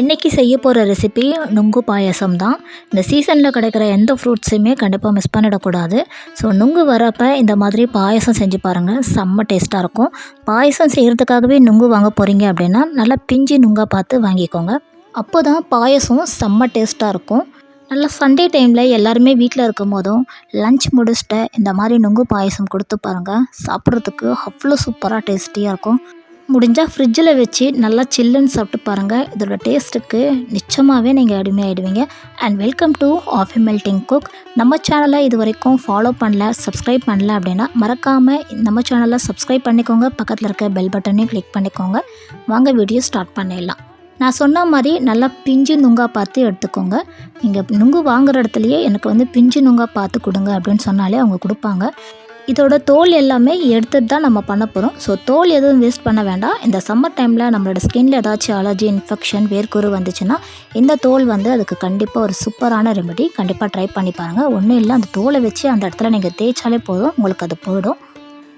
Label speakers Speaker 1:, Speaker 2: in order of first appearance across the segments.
Speaker 1: இன்றைக்கி செய்ய போகிற ரெசிபி நுங்கு பாயசம் தான் இந்த சீசனில் கிடைக்கிற எந்த ஃப்ரூட்ஸையுமே கண்டிப்பாக மிஸ் பண்ணிடக்கூடாது. ஸோ நுங்கு வரப்போ இந்த மாதிரி பாயசம் செஞ்சு பாருங்கள் செம்ம டேஸ்ட்டாக இருக்கும். பாயசம் செய்கிறதுக்காகவே நுங்கு வாங்க போகிறீங்க அப்படின்னா நல்லா பிஞ்சு நுங்காக பார்த்து வாங்கிக்கோங்க. அப்போ தான் பாயாசம் செம்ம டேஸ்ட்டாக இருக்கும். நல்லா சண்டே டைமில் எல்லாருமே வீட்டில் இருக்கும் போதும் லஞ்ச் முடிச்சுட்டு இந்த மாதிரி நுங்கு பாயசம் கொடுத்து பாருங்கள் சாப்பிட்றதுக்கு அவ்வளோ சூப்பராக டேஸ்டியாக இருக்கும். முடிஞ்சால் ஃப்ரிட்ஜில் வச்சு நல்லா சில்லுன்னு சாப்பிட்டு பாருங்கள் இதோட டேஸ்ட்டுக்கு நிச்சயமாகவே நீங்கள் அடிமையாகிடுவீங்க and welcome to Aafi melting cook நம்ம சேனலை இது வரைக்கும் ஃபாலோ பண்ணல சப்ஸ்கிரைப் பண்ணல அப்படின்னா மறக்காமல் நம்ம சேனலை சப்ஸ்கிரைப் பண்ணிக்கோங்க. பக்கத்தில் இருக்க பெல் பட்டனையும் கிளிக் பண்ணிக்கோங்க. வாங்க வீடியோ ஸ்டார்ட் பண்ணிடலாம். நான் சொன்ன மாதிரி நல்லா பிஞ்சு நுங்கா பார்த்து எடுத்துக்கோங்க. நீங்கள் நுங்கு வாங்குற இடத்துலையே எனக்கு வந்து பிஞ்சு நுங்கா பார்த்து கொடுங்க அப்படின்னு சொன்னாலே அவங்க கொடுப்பாங்க. இதோட தோல் எல்லாமே எடுத்துட்டு தான் நம்ம பண்ண போகிறோம் ஸோ தோல் எதுவும் வேஸ்ட் பண்ண வேண்டாம். இந்த சம்மர் டைமில் நம்மளோட ஸ்கின்ல ஏதாச்சும் அலர்ஜி இன்ஃபெக்ஷன் வேர்க்குறு வந்துச்சுன்னா இந்த தோல் வந்து அதுக்கு கண்டிப்பாக ஒரு சூப்பரான ரெமெடி கண்டிப்பாக ட்ரை பண்ணி பாருங்கள் ஒன்றும் இல்லை அந்த தோலை வச்சு அந்த இடத்துல நீங்கள் தேய்ச்சாலே போதும். உங்களுக்கு அது போயிடும்.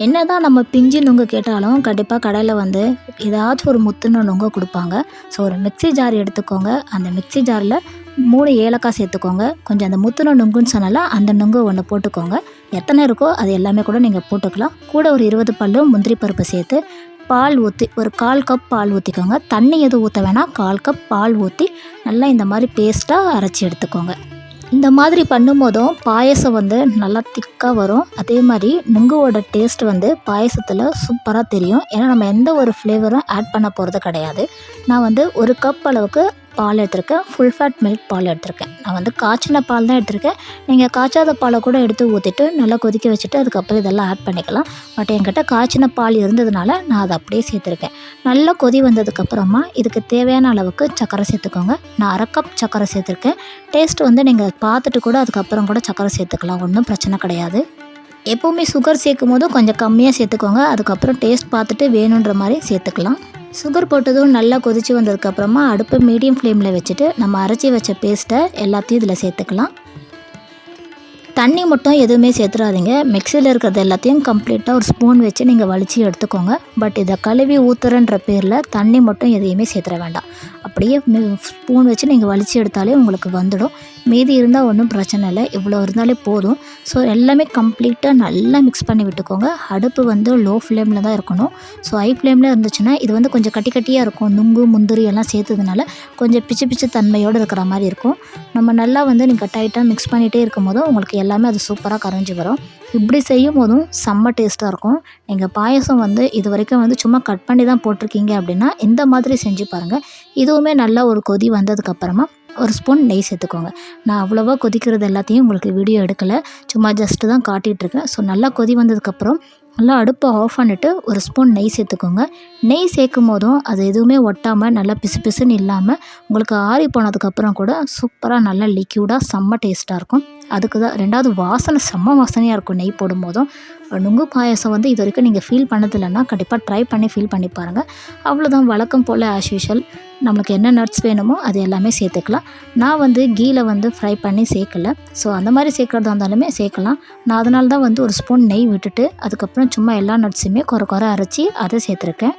Speaker 1: என்ன தான் நம்ம பிஞ்சு நுங்கு கேட்டாலும் கண்டிப்பாக கடையில் வந்து ஏதாச்சும் ஒரு முத்துன நுங்க கொடுப்பாங்க. ஸோ ஒரு மிக்சி ஜார் எடுத்துக்கோங்க. அந்த மிக்சி ஜாரில் மூணு ஏலக்காய் சேர்த்துக்கோங்க. கொஞ்சம் அந்த முத்துன நுங்குன்னு சொன்னால அந்த நுங்கு ஒன்று போட்டுக்கோங்க. எத்தனை இருக்கோ அது எல்லாமே கூட நீங்கள் போட்டுக்கலாம். கூட ஒரு இருபது பல்லு முந்திரி பருப்பு சேர்த்து பால் ஊற்றி ஒரு கால் கப் பால் ஊற்றிக்கோங்க தண்ணி எதுவும் ஊற்ற வேணாம். கால் கப் பால் ஊற்றி நல்லா இந்த மாதிரி பேஸ்ட்டாக அரைச்சி எடுத்துக்கோங்க. இந்த மாதிரி பண்ணும்போதும் பாயசம் வந்து நல்லா திக்காக வரும். அதே மாதிரி நுங்குவோட டேஸ்ட் வந்து பாயசத்தில் சூப்பராக தெரியும். ஏன்னா நம்ம எந்த ஒரு ஃப்ளேவரும் ஆட் பண்ண போகிறது கிடையாது. நான் வந்து ஒரு கப் அளவுக்கு பால் எடுத்திருக்கேன். ஃபுல் ஃபேட் மில்க் பால் எடுத்திருக்கேன். நான் வந்து காய்ச்சின பால் தான் எடுத்திருக்கேன். நீங்கள் காய்ச்சாத பாலை கூட எடுத்து ஊற்றிட்டு நல்லா கொதிக்க வச்சுட்டு அதுக்கப்புறம் இதெல்லாம் ஆட் பண்ணிக்கலாம். பட் என்கிட்ட காய்ச்சின பால் இருந்ததுனால நான் அதை அப்படியே சேர்த்துருக்கேன். நல்லா கொதி வந்ததுக்கப்புறமா இதுக்கு தேவையான அளவுக்கு சக்கரை சேர்த்துக்கோங்க. நான் அரை கப் சக்கரை சேர்த்துருக்கேன். டேஸ்ட் வந்து நீங்கள் பார்த்துட்டு கூட அதுக்கப்புறம் கூட சக்கரை சேர்த்துக்கலாம். ஒன்றும் பிரச்சனை கிடையாது. எப்போவுமே சுகர் சேர்க்கும் போதும் கொஞ்சம் கம்மியாக சேர்த்துக்கோங்க. அதுக்கப்புறம் டேஸ்ட் பார்த்துட்டு வேணுன்ற மாதிரி சேர்த்துக்கலாம். சுகர் போட்டதும் நல்லா கொதித்து வந்ததுக்கப்புறமா அடுப்பை மீடியம் ஃப்ளேமில் வச்சுட்டு நம்ம அரைச்சி வச்ச பேஸ்ட்டை எல்லாத்தையும் இதில் சேர்த்துக்கலாம். தண்ணி மட்டும் எதுவுமே சேர்த்துறாதீங்க. மிக்சியில் இருக்கிறது எல்லாத்தையும் கம்ப்ளீட்டாக ஒரு ஸ்பூன் வச்சு நீங்கள் வலிச்சு எடுத்துக்கோங்க. பட் இதை கழுவி ஊற்றுறன்ற பேரில் தண்ணி மட்டும் எதையுமே சேர்த்துற வேண்டாம். அப்படியே ஸ்பூன் வச்சு நீங்கள் வலிச்சு எடுத்தாலே உங்களுக்கு வந்துடும். மீதி இருந்தால் ஒன்றும் பிரச்சனை இல்லை. இவ்வளோ இருந்தாலே போதும். ஸோ எல்லாமே கம்ப்ளீட்டாக நல்லா மிக்ஸ் பண்ணி விட்டுக்கோங்க. அடுப்பு வந்து லோ ஃப்ளேமில் தான் இருக்கணும். ஸோ ஹை ஃப்ளேமில் இருந்துச்சுன்னா இது வந்து கொஞ்சம் கட்டி கட்டியாக இருக்கும். நுங்கு முந்திரி எல்லாம் சேர்த்ததுனால கொஞ்சம் பிச்சு பிச்சு தன்மையோடு இருக்கிற மாதிரி இருக்கும். நம்ம நல்லா வந்து நீங்கள் டைட்டாக மிக்ஸ் பண்ணிகிட்டே இருக்கும் போதும் உங்களுக்கு எல்லாமே அது சூப்பராக கரைஞ்சி வரும். இப்படி செய்யும் போதும் செம்ம டேஸ்ட்டாக இருக்கும். நீங்கள் பாயசம் வந்து இது வரைக்கும் வந்து சும்மா கட் பண்ணி தான் போட்டிருக்கீங்க அப்படின்னா இந்த மாதிரி செஞ்சு பாருங்கள் இதுவுமே நல்லா ஒரு கொதி வந்ததுக்கப்புறமா ஒரு ஸ்பூன் நெய் சேர்த்துக்கோங்க. நான் அவ்வளோவா கொதிக்கிறது எல்லாத்தையும் உங்களுக்கு வீடியோ எடுக்கலை. சும்மா ஜஸ்ட்டு தான் காட்டிகிட்ருக்கேன் ஸோ நல்லா கொதி வந்ததுக்கப்புறம் நல்லா அடுப்பை ஆஃப் பண்ணிவிட்டு ஒரு ஸ்பூன் நெய் சேர்த்துக்கோங்க. நெய் சேர்க்கும் போதும் அது எதுவுமே ஒட்டாமல் நல்லா பிசு பிசுன்னு இல்லாமல் உங்களுக்கு ஆறி போனதுக்கப்புறம் கூட சூப்பராக நல்லா லிக்யூடாக செம்ம டேஸ்ட்டாக இருக்கும். அதுக்கு தான் ரெண்டாவது வாசனை செம்ம வாசனையாக இருக்கும் நெய் போடும்போதும். நுங்கு பாயசம் வந்து இது வரைக்கும் நீங்கள் ஃபீல் பண்ணதில்லைன்னா கண்டிப்பாக ட்ரை பண்ணி ஃபீல் பண்ணி பாருங்கள் அவ்வளோதான் வழக்கம் போல் ஆஸ் யூஷுவல் நம்மளுக்கு என்ன நட்ஸ் வேணுமோ அது எல்லாமே சேர்த்துக்கலாம். நான் வந்து கீல வந்து ஃப்ரை பண்ணி சேர்க்கல. ஸோ அந்த மாதிரி சேர்க்குறதா இருந்தாலுமே சேர்க்கலாம். நான் அதனால தான் வந்து ஒரு ஸ்பூன் நெய் விட்டுட்டு அதுக்கப்புறம் சும்மா எல்லா நட்ஸுமே குறை குறை அரைச்சி அதை சேர்த்துருக்கேன்.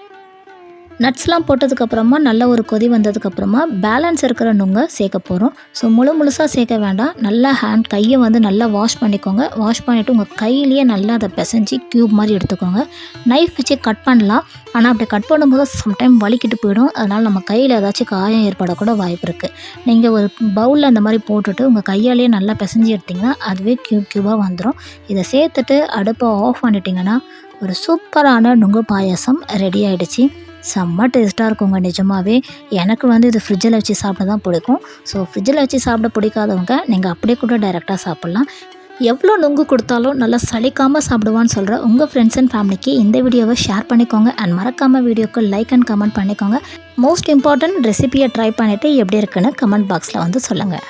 Speaker 1: நட்ஸ்லாம் போட்டதுக்கப்புறமா நல்ல ஒரு கொதி வந்ததுக்கப்புறமா பேலன்ஸ் இருக்கிற நுங்க சேர்க்க போகிறோம் ஸோ முழு முழுசாக சேர்க்க வேண்டாம். நல்லா ஹேண்ட் கையை வந்து நல்லா வாஷ் பண்ணிக்கோங்க. வாஷ் பண்ணிவிட்டு உங்கள் கையிலேயே நல்லா அதை பிசைஞ்சு க்யூப் மாதிரி எடுத்துக்கோங்க. நைஃப் வச்சு கட் பண்ணலாம். ஆனால் அப்படி கட் பண்ணும்போது சம்டைம் வலிக்கிட்டு போயிடும். அதனால் நம்ம கையில் ஏதாச்சும் காயம் ஏற்படக்கூட வாய்ப்பு இருக்குது நீங்கள் ஒரு பவுலில் அந்த மாதிரி போட்டுட்டு உங்கள் கையாலேயே நல்லா பிசைஞ்சு எடுத்திங்கன்னா அதுவே க்யூப் க்யூபாக வந்துடும் இதை சேர்த்துட்டு அடுப்பை ஆஃப் பண்ணிட்டிங்கன்னா ஒரு சூப்பரான நுங்கு பாயாசம் ரெடி ஆகிடுச்சு செம்ம டேஸ்ட்டாக இருக்குங்க நிஜமாகவே எனக்கு வந்து இது ஃப்ரிட்ஜில் வச்சு சாப்பிட தான் பிடிக்கும். ஸோ ஃப்ரிட்ஜில் வச்சு சாப்பிட பிடிக்காதவங்க நீங்கள் அப்படியே கூட டைரெக்டாக சாப்பிட்லாம். எவ்வளோ நொங்கு கொடுத்தாலும் நல்லா சளிக்காமல் சாப்பிடுவான்னு சொல்கிற உங்கள் ஃப்ரெண்ட்ஸ் அண்ட் ஃபேமிலிக்கு இந்த வீடியோவை ஷேர் பண்ணிக்கோங்க. அண்ட் மறக்காமல் வீடியோக்கு லைக் அண்ட் கமெண்ட் பண்ணிக்கோங்க. மோஸ்ட் இம்பார்ட்டன்ட் ரெசிபியை ட்ரை பண்ணிவிட்டு எப்படி இருக்குன்னு கமெண்ட் பாக்ஸில் வந்து சொல்லுங்கள்